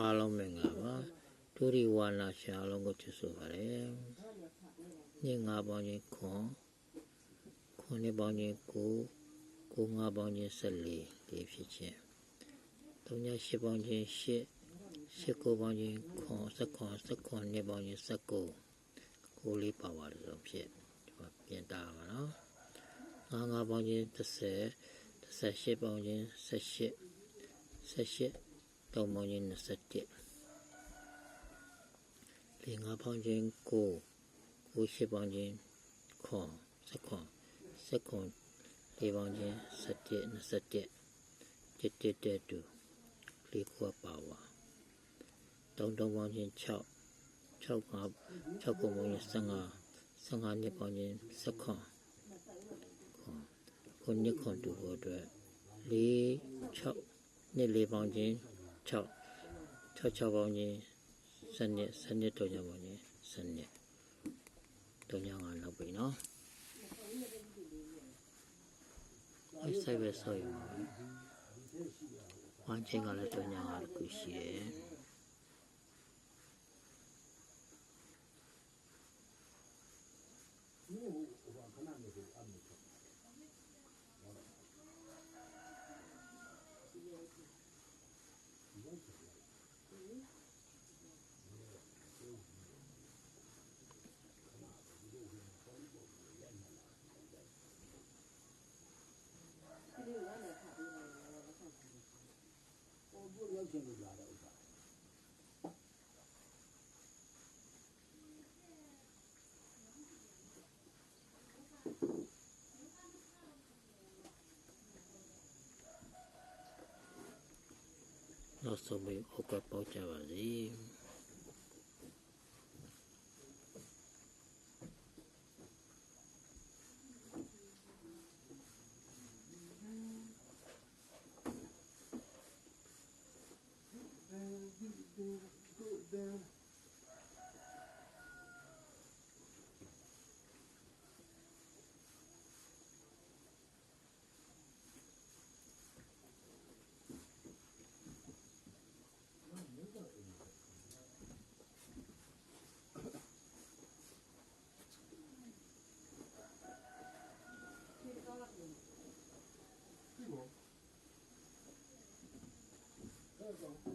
အားလုံးမင်္ဂလာပါဒုရိဝါနာရှာအားလုံးကိုချစ်ဆိုပါတယ်ညငါပေါင်းချင်းခွန်ခွန်နှစ်ပေါင်းချင်းကိုကိုငါပေါင်းချင်း14လေးဖြစ်ခြင်းသုံးညရှစ်ပေါင်းချင်းရှစ်ရှစ်ကိုပေါင်းချင်းခွန်စခွန်စခွန်နှစ်ပေါင်းချင်း19ကိုလေးပါပါတယ်ဆိုဖြစ်ဒီမှာပြင်တာပါနော်ငါးငါးပေါင်းချင်း30 18ပေါင်းချင်း18 18 တောင်းပေါင်းချင်း27လေးငါးပေါင်းချင်းကိုကိုရှစ်ပေါင်းချင်းခွန်စခွန်စခွန်လေးပေါင်းချင်း17 27တစ်တစ်တဲ့တူလေးခွပါဝါတောင်းတောင်းပေါင်းချင်း6 6ငါ6ကိုပေါင်းချင်း15 15နှစ်ပေါင်းချင်းစခွန်ခွန်နှစ်ခွန်တူဖို့အတွက်လေး6နှစ်လေးပေါင်းချင်း 6 6 6ပေါင်းချင်းစနစ်စနစ်တော့ကြပါချင်းစနစ်တော့ညငါလောက်ပြီနော်အဲဆိုင်ပဲဆိုရင်ဝမ်းချင်းကလည်းတော့ညငါတစ်ခုရှိတယ် နောက်ဆုံးပြီးဟောကပေါက်ကြပါစေ go.